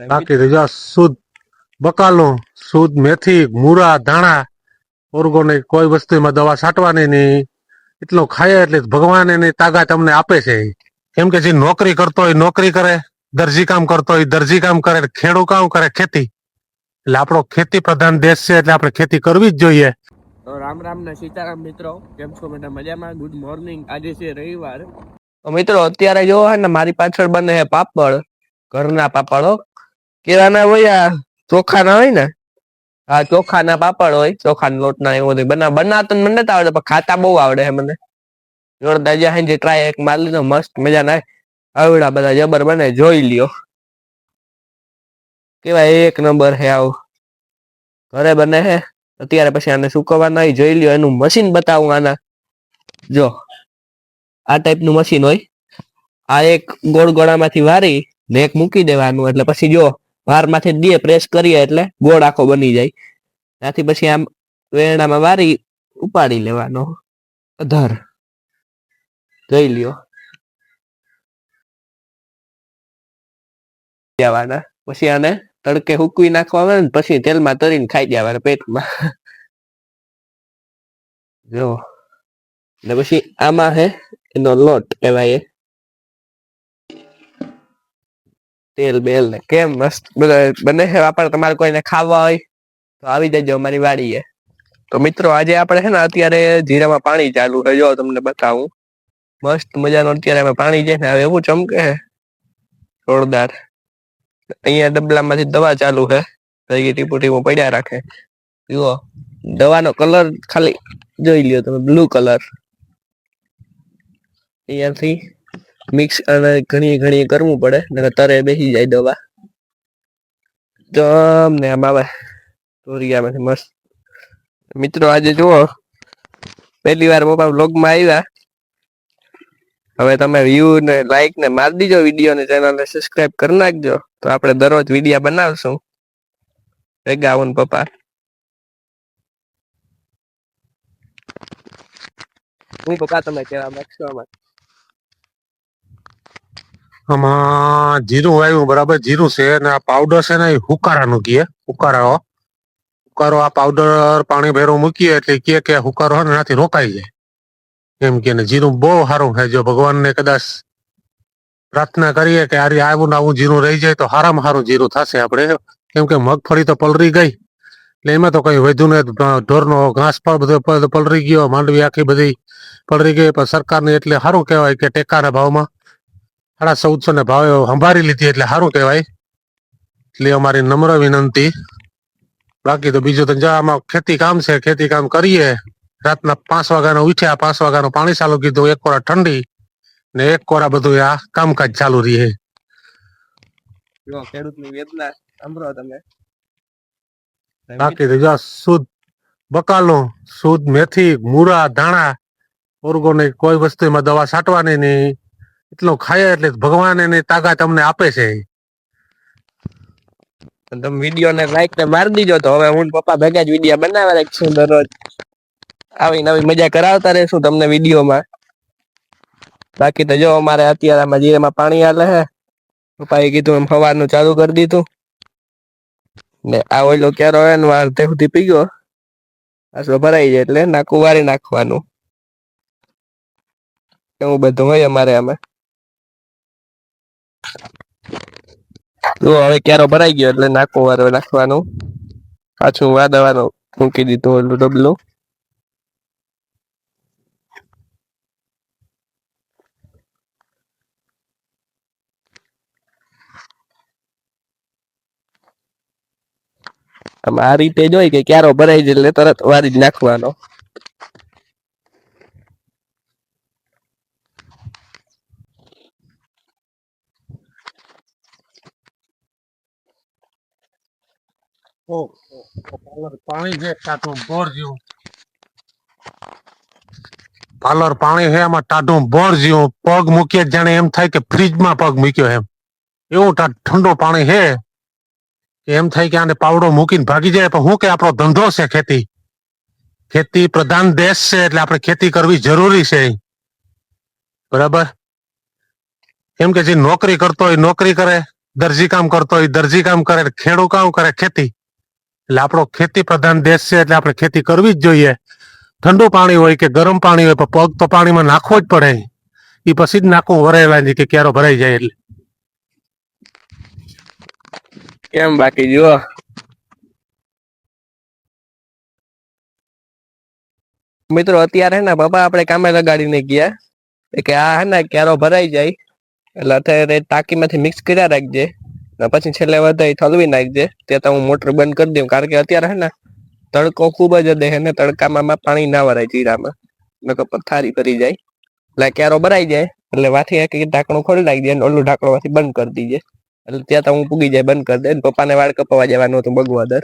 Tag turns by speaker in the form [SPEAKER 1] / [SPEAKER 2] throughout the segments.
[SPEAKER 1] બાકી રજા શુદ્ધ બકાલો શુદ્ધ મેથી મૂરા ધાણા ઓર્ગોનિક કોઈ વસ્તુમાં દવા છાંટવાની નહીં. એટલો ખાય એટલે ભગવાન એની તાકાત અમને આપે છે. કેમ કે જે નોકરી કરતો હોય નોકરી કરે દરજી કામ કરતો હોય દરજી કામ કરે ખેડૂત કામ કરે ખેતી. એટલે આપણો ખેતી પ્રધાન દેશ છે એટલે આપણે ખેતી કરવી જ જોઈએ.
[SPEAKER 2] રામ રામ ને સીતારામ મિત્રો. કેમ છો બધા મજામાં? ગુડ મોર્નિંગ આજે છે રવિવાર. મિત્રો અત્યારે જો હે ને મારી પાછળ બને છે પાપડ. ઘરના પાપડો કેવાના હોય આ ચોખાના હોય ને? હા, ચોખાના પાપડ હોય, ચોખાના લોટના એવું બધું બના, બનાવતા મને નથી આવડે પણ ખાતા બહુ આવડે છે મને. જોરદાર જ્યાં જે ટ્રાય એક માર લીધો, મસ્ત મજા ના આવડા બધા જબર બને, જોઈ લ્યો. કેવાય એક નંબર હે આવું. ઘરે બને હે અત્યારે પછી આને સુકવવાના જોઈ લ્યો, એનું મશીન બતાવું આના. જો, આ ટાઈપનું મશીન હોય. આ એક ગોળ ગોળામાંથી વારી ને એક મૂકી દેવાનું, એટલે પછી જો વારમાંથી દે પ્રેસ કરીએ એટલે ગોળ આખો બની જાય. ત્યાંથી પછી આમ વેરણામાં વારી ઉપાડી લેવાનો. અધર. જોઈ લ્યો. જવાના પછી આને તડકે હુકવી નાખવા ને પછી તેલમાં તરીને ખાઈ જવાના પેટમાં. જો. ને પછી આમાં હે, એનો લોટ કહેવાય એ તેલ બેલ ને કેમ મસ્ત બધા બને છે વાપર, તમારે કોઈને ખાવા હોય તો આવી જજો અમારી વાડીએ. તો મિત્રો, આજે આપણે છે ને અત્યારે જીરામાં પાણી ચાલુ છે. જો તમને બતાવું. મસ્ત મજાનું અત્યારે પાણી છે ને, હવે એવું ચમકે છે. જોરદાર. અહીંયા ડબલામાંથી દવા ચાલુ છે. ભેગી ટીપુ ટીપુ પડ્યા રાખે. જુઓ, દવાનો કલર ખાલી જોઈ લ્યો તમે, બ્લુ કલર. અહીંયાથી મિક્સ અને ઘણી ઘણી કરવું પડે, નકર તરે બેસી જાય દવા. જમ ને આમ આવે તોરિયામાંથી મસ્ત. મિત્રો આજે જુઓ, પહેલી વાર પપ્પા વ્લોગમાં આવ્યા. હવે તમે વ્યૂ ને લાઈક ને મારી દીજો વીડિયો ને ચેનલ ને સબસ્ક્રાઇબ કરી નાખજો. તો આપણે દરરોજ વિડીયા બનાવશું. ભેગા આવું પપ્પા. હું પપ્પા તમે કેવા માંગશો આમાં.
[SPEAKER 1] આમાં જીરું આવ્યું બરાબર? જીરું છે અને આ પાવડર છે ને એ હુકારાનું કીએ હુકારા હુકારો આ પાવડર પાણી ભેરું મૂકીએ એટલે કે કે હુકારો ને એનાથી રોકાઈ જાય. એમ કે ને જીરું બહુ સારું છે જો ભગવાનને કદાચ પ્રાર્થના કરીએ કે આરી આવું ને આવું જીરું રહી જાય તો સારામાં સારું જીરું થશે આપણે. કેમ કે મગફળી તો પલરી ગઈ. એટલે એમાં તો કઈ વધુ ને ઢોરનો ઘાસ પણ બધો પલરી ગયો, માંડવી આખી બધી પલરી ગઈ. પણ સરકારને એટલે સારું કહેવાય કે ટેકાના ભાવમાં સાડા ચૌદસો ને ભાવે સંભાળી લીધી એટલે સારું કહેવાય. એટલે અમારી નમ્ર વિનંતી. બાકી તો બીજું તો આમાં ખેતી કામ છે ખેતી કામ કરીએ. રાતના પાંચ વાગ્યાનો ઉઠ્યા પાંચ વાગ્યાનું પાણી ચાલુ કીધું એક કોરા ઠંડી ને એક કોરા બધું આ કામકાજ ચાલુ રહે.
[SPEAKER 2] ખેડૂતની વેદના સાંભળો તમે.
[SPEAKER 1] બાકી તો જા શુદ્ધ બકાલો શુદ્ધ મેથી મૂળા ધાણા ઓર્ગોનિક કોઈ વસ્તુમાં દવા છાંટવાની નહીં. એટલું ખાય એટલે ભગવાન એની તાકાત અમને આપે છે.
[SPEAKER 2] તમે વીડિયો ને લાઈક ને મારી દીજો તો હવે હું પપ્પા ભેગા જ વીડિયો બનાવવા રાખશું દરરોજ. આવી નવી મજા કરાવતા રહેશું તમને વિડીયોમાં. બાકી તો જો અમારે અત્યારે આમાં જીરામાં પાણી હાલે હે. પપ્પાએ કીધું એમ સવારનું ચાલુ કરી દીધું. ને આ ઓઈલો ક્યારે હોય ને તે સુધી પી ગયો આસો ભરાઈ જાય એટલે નાકું વારી નાખવાનું. એવું બધું હોય અમારે આમાં. જો હવે ક્યારો ભરાઈ ગયો એટલે નાકો વારો નાખવાનું. પાછું વાદવાનો મૂકી દીધું ઓલું ડબલું. આમ આ રીતે જોઈ કે ક્યારો ભરાઈ જાય એટલે તરત વારી જ નાખવાનો.
[SPEAKER 1] પાણી છે ટાટું બોર જેવું. પાલર પાણી છે એમાં ટાટું બોર પગ મૂકીએ જાણે એમ થાય કે ફ્રીજમાં પગ મૂક્યો એમ. એવું ઠંડો પાણી છે એમ થાય કે આને પાવડો મૂકીને ભાગી જાય. પણ હું કે આપણો ધંધો છે ખેતી. ખેતી પ્રધાન દેશ છે એટલે આપણે ખેતી કરવી જરૂરી છે. બરાબર? એમ કે જે નોકરી કરતો હોય નોકરી કરે, દરજી કામ કરતો હોય દરજી કામ કરે ખેડૂ કામ કરે, ખેતી. એટલે આપણો ખેતી પ્રધાન દેશ છે એટલે આપણે ખેતી કરવી જ જોઈએ. ઠંડુ પાણી હોય કે ગરમ પાણી હોય, પણ પગ તો પાણીમાં નાખવો જ પડે. એ પછી જ નાખવું વરેલા છે કે ક્યારો ભરાઈ જાય એટલે.
[SPEAKER 2] કેમ બાકી જુઓ? મિત્રો અત્યારે ને પપ્પા આપણે કામે લગાડીને ગયા. કે આ હે ને ક્યારો ભરાઈ જાય, એટલે અત્યારે ટાંકીમાંથી મિક્સ કર્યા રાખજે. ને પછી છેલ્લે વધારે થલવી નાખજે. તે તો હું મોટર બંધ કરી દઉં, કારણ કે અત્યારે હે ને તડકો ખૂબ જ દે ને તડકામાં પાણી ના વરાય જીરામાં નકર પથારી ભરી જાય. એટલે ક્યારો ભરાઈ જાય, એટલે વાથી એક ઢાંકણું ખોલી નાખી દે ઓલું ઢાંકણું વાથી બંધ કરી દીજે. એટલે ત્યાં તો હું પૂગી જાય, બંધ કરી દે. પપ્પાને વાળ કપાવા જવાનું હતું બગવાદર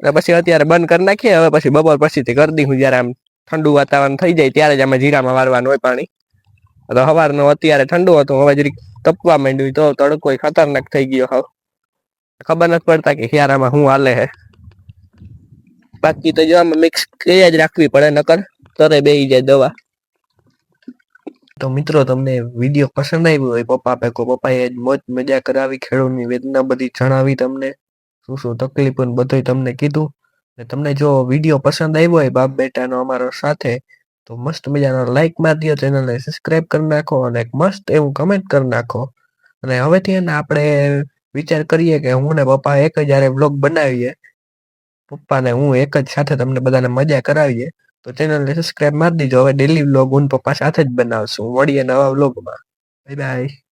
[SPEAKER 2] એટલે પછી અત્યારે બંધ કરી નાખીએ, હવે પછી બપોર પછીથી કરી દઈ હું જ્યારે આમ ઠંડુ વાતાવરણ થઈ જાય, ત્યારે જ અમે જીરામાં વારવાનું હોય પાણી. તો સવારનું અત્યારે ઠંડુ હતું, હવે જરીક તપવા માંડ્યું તો તડકો ખતરનાક થઈ ગયો હવે. ખબર નથી પડતા કે હિયારામાં શું હાલે હે. બાકી તો જો મિક્સ કરી જ રાખવી પડે, નકર તરે બેહી જાય દવા. તો મિત્રો તમને વીડિયો પસંદ આવ્યો હોય, પપ્પા ભેગો, પપ્પાએ મોજ મજા કરાવી, ખેડૂતની વેદના બધી જણાવી તમને, શું શું તકલીફ બધું તમને કીધું. તમને જો વીડિયો પસંદ આવ્યો હોય બાપ બેટાનો અમારો સાથે તો મસ્ત મજાનો લાઈક મારી દો ચેનલને સબસ્ક્રાઇબ કરી નાખો અને એક મસ્ત એવું કમેન્ટ કરી નાખો. અને હવેથી એને આપણે વિચાર કરીએ કે હું ને પપ્પા એક જ હારે વ્લોગ બનાવીએ. પપ્પાને હું એક જ સાથે તમને બધાને મજા કરાવીએ. તો ચેનલને સબસ્ક્રાઇબ મારી દીજો. હવે ડેલી બ્લોગ હું પપ્પા સાથે જ બનાવશું. મળીએ નવા વ્લોગમાં બાય બાય